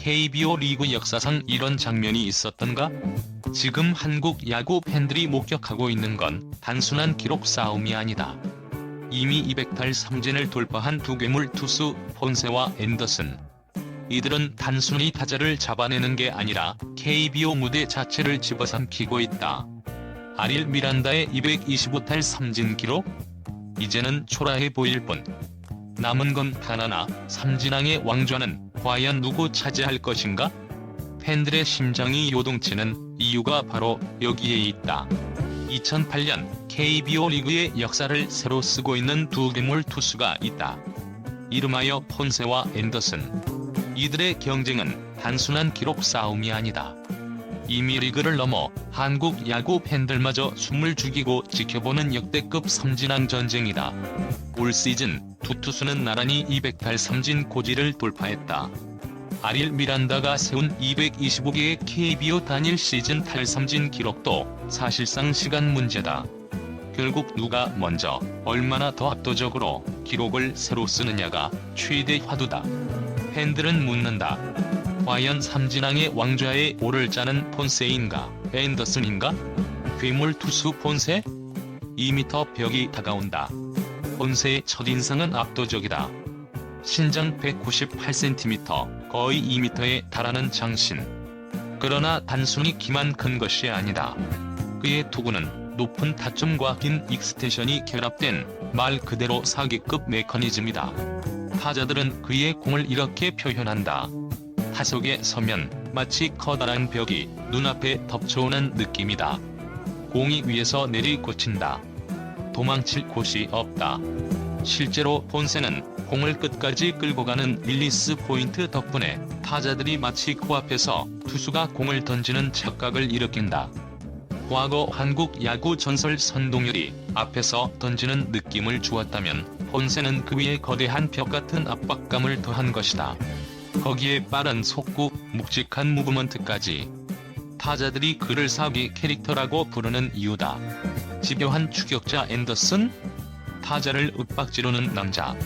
KBO 리그 역사상 이런 장면이 있었던가? 지금 한국 야구 팬들이 목격하고 있는 건 단순한 기록 싸움이 아니다. 이미 200달 삼진을 돌파한 두 괴물 투수 폰세와 앤더슨. 이들은 단순히 타자를 잡아내는 게 아니라 KBO 무대 자체를 집어삼키고 있다. 아릴 미란다의 225달 삼진 기록? 이제는 초라해 보일 뿐. 남은 건 단 하나, 삼진왕의 왕좌는 과연 누구 차지할 것인가? 팬들의 심장이 요동치는 이유가 바로 여기에 있다. 2008년 KBO 리그의 역사를 새로 쓰고 있는 두 괴물 투수가 있다. 이름하여 폰세와 앤더슨. 이들의 경쟁은 단순한 기록 싸움이 아니다. 이미 리그를 넘어 한국 야구 팬들마저 숨을 죽이고 지켜보는 역대급 삼진왕 전쟁이다. 올 시즌 두 투수는 나란히 200달 삼진 고지를 돌파했다. 아릴 미란다가 세운 225개의 KBO 단일 시즌 탈삼진 기록도 사실상 시간 문제다. 결국 누가 먼저 얼마나 더 압도적으로 기록을 새로 쓰느냐가 최대 화두다. 팬들은 묻는다. 과연 삼진왕의 왕좌에 오를 자는 폰세인가 앤더슨인가? 괴물 투수 폰세? 2m 벽이 다가온다. 폰세의 첫인상은 압도적이다. 신장 198cm, 거의 2m에 달하는 장신. 그러나 단순히 키만 큰 것이 아니다. 그의 투구는 높은 타점과 긴 익스텐션이 결합된 말 그대로 사기급 메커니즘이다. 타자들은 그의 공을 이렇게 표현한다. 타석에 서면 마치 커다란 벽이 눈앞에 덮쳐오는 느낌이다. 공이 위에서 내리꽂힌다. 도망칠 곳이 없다. 실제로 본세는 공을 끝까지 끌고 가는 릴리스 포인트 덕분에 타자들이 마치 코앞에서 투수가 공을 던지는 착각을 일으킨다. 과거 한국 야구 전설 선동열이 앞에서 던지는 느낌을 주었다면 본세는 그 위에 거대한 벽 같은 압박감을 더한 것이다. 거기에 빠른 속구, 묵직한 무브먼트까지 타자들이 그를 사기 캐릭터라고 부르는 이유다. 집요한 추격자 앤더슨? 타자를 윽박지르는 남자.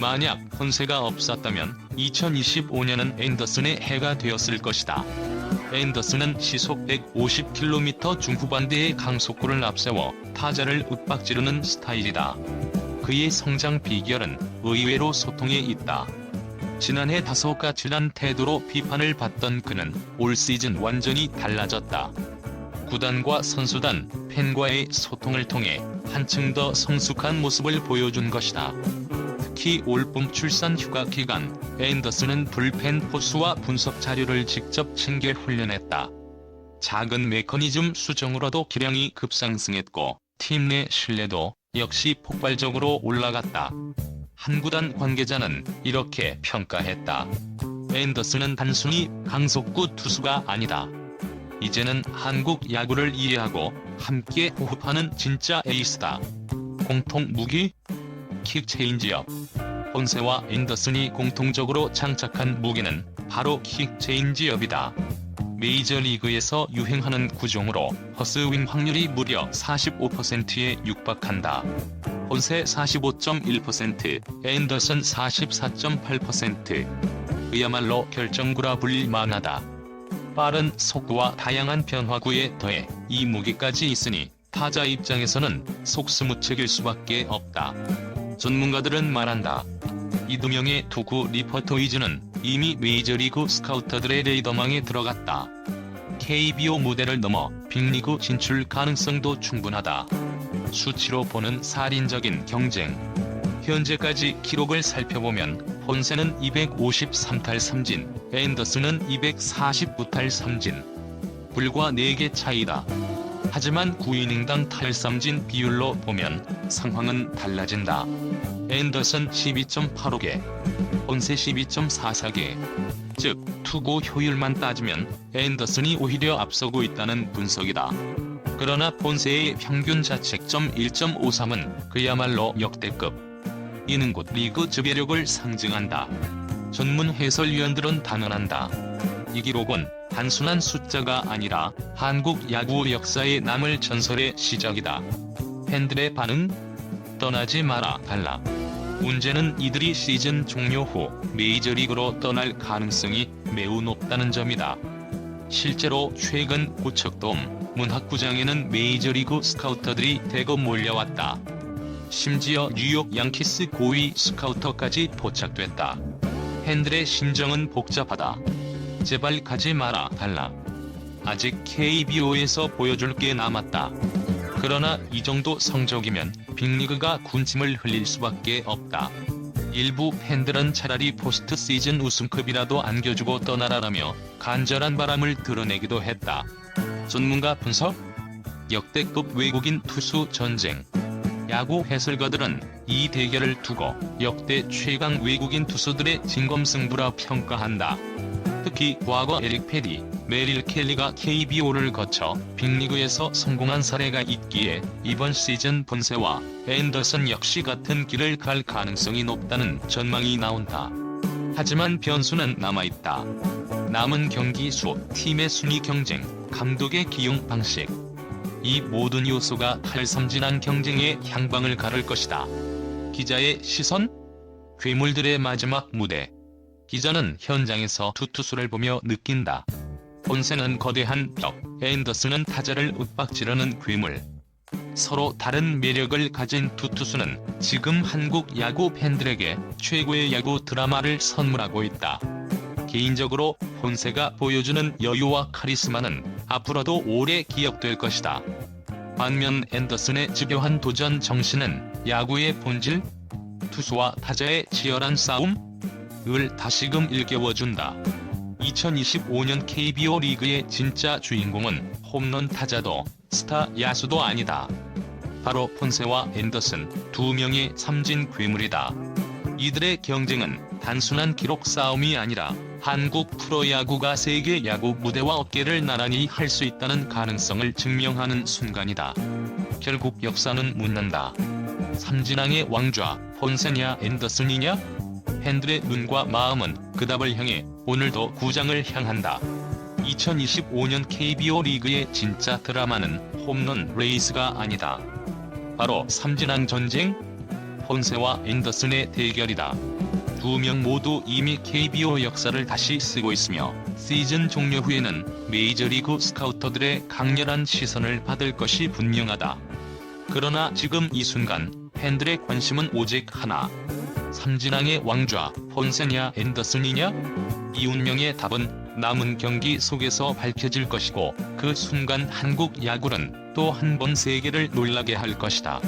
만약 혼세가 없었다면 2025년은 앤더슨의 해가 되었을 것이다. 앤더슨은 시속 150km 중후반대의 강속구를 앞세워 타자를 윽박지르는 스타일이다. 그의 성장 비결은 의외로 소통에 있다. 지난해 다소 까칠한 태도로 비판을 받던 그는 올 시즌 완전히 달라졌다. 구단과 선수단, 팬과의 소통을 통해 한층 더 성숙한 모습을 보여준 것이다. 특히 올봄 출산 휴가 기간, 앤더슨은 불펜 포수와 분석 자료를 직접 챙겨 훈련했다. 작은 메커니즘 수정으로도 기량이 급상승했고, 팀 내 신뢰도 역시 폭발적으로 올라갔다. 한 구단 관계자는 이렇게 평가했다. 앤더슨은 단순히 강속구 투수가 아니다. 이제는 한국 야구를 이해하고 함께 호흡하는 진짜 에이스다. 공통 무기? 킥 체인지업. 본세와 앤더슨이 공통적으로 장착한 무기는 바로 킥 체인지업이다. 메이저리그에서 유행하는 구종으로 허스윙 확률이 무려 45%에 육박한다. 본세 45.1%, 앤더슨 44.8%. 그야말로 결정구라 불릴 만하다. 빠른 속도와 다양한 변화구에 더해 이 무기까지 있으니 타자 입장에서는 속수무책일 수밖에 없다. 전문가들은 말한다. 이두명의 투구 리퍼토이즈는 이미 메이저리그 스카우터들의 레이더망에 들어갔다. KBO 무대를 넘어 빅리그 진출 가능성도 충분하다. 수치로 보는 살인적인 경쟁. 현재까지 기록을 살펴보면 본세는 253탈 삼진, 앤더슨은 249탈 삼진. 불과 4개 차이다. 하지만 9이닝당 탈삼진 비율로 보면 상황은 달라진다. 앤더슨 12.85개, 본세 12.44개. 즉, 투구 효율만 따지면 앤더슨이 오히려 앞서고 있다는 분석이다. 그러나 본세의 평균 자책점 1.53은 그야말로 역대급. 이는 곧 리그 지배력을 상징한다. 전문 해설위원들은 단언한다. 이 기록은 단순한 숫자가 아니라 한국 야구 역사에 남을 전설의 시작이다. 팬들의 반응? 떠나지 마라 달라. 문제는 이들이 시즌 종료 후 메이저리그로 떠날 가능성이 매우 높다는 점이다. 실제로 최근 고척돔 문학구장에는 메이저리그 스카우터들이 대거 몰려왔다. 심지어 뉴욕 양키스 고위 스카우터까지 포착됐다. 팬들의 심정은 복잡하다. 제발 가지 마라 달라. 아직 KBO에서 보여줄 게 남았다. 그러나 이 정도 성적이면 빅리그가 군침을 흘릴 수밖에 없다. 일부 팬들은 차라리 포스트 시즌 우승컵이라도 안겨주고 떠나라라며 간절한 바람을 드러내기도 했다. 전문가 분석? 역대급 외국인 투수 전쟁. 야구 해설가들은 이 대결을 두고 역대 최강 외국인 투수들의 진검승부라 평가한다. 특히 과거 에릭 페리, 메릴 켈리가 KBO를 거쳐 빅리그에서 성공한 사례가 있기에 이번 시즌 본세와 앤더슨 역시 같은 길을 갈 가능성이 높다는 전망이 나온다. 하지만 변수는 남아있다. 남은 경기 수, 팀의 순위 경쟁, 감독의 기용 방식. 이 모든 요소가 탈섬진한 경쟁의 향방을 가를 것이다. 기자의 시선? 괴물들의 마지막 무대. 기자는 현장에서 두 투수를 보며 느낀다. 본세는 거대한 벽, 앤더슨은 타자를 윽박지르는 괴물. 서로 다른 매력을 가진 두 투수는 지금 한국 야구 팬들에게 최고의 야구 드라마를 선물하고 있다. 개인적으로 본세가 보여주는 여유와 카리스마는 앞으로도 오래 기억될 것이다. 반면 앤더슨의 집요한 도전 정신은 야구의 본질? 투수와 타자의 치열한 싸움? 을 다시금 일깨워준다. 2025년 KBO 리그의 진짜 주인공은 홈런 타자도 스타 야수도 아니다. 바로 폰세와 앤더슨 두 명의 삼진 괴물이다. 이들의 경쟁은 단순한 기록 싸움이 아니라 한국 프로야구가 세계 야구 무대와 어깨를 나란히 할 수 있다는 가능성을 증명하는 순간이다. 결국 역사는 묻는다. 삼진왕의 왕좌, 폰세냐 앤더슨이냐? 팬들의 눈과 마음은 그 답을 향해 오늘도 구장을 향한다. 2025년 KBO 리그의 진짜 드라마는 홈런 레이스가 아니다. 바로 삼진왕 전쟁? 폰세와 앤더슨의 대결이다. 두 명 모두 이미 KBO 역사를 다시 쓰고 있으며 시즌 종료 후에는 메이저리그 스카우터들의 강렬한 시선을 받을 것이 분명하다. 그러나 지금 이 순간 팬들의 관심은 오직 하나. 삼진왕의 왕좌 폰세냐 앤더슨이냐? 이 운명의 답은 남은 경기 속에서 밝혀질 것이고 그 순간 한국 야구는 또 한 번 세계를 놀라게 할 것이다.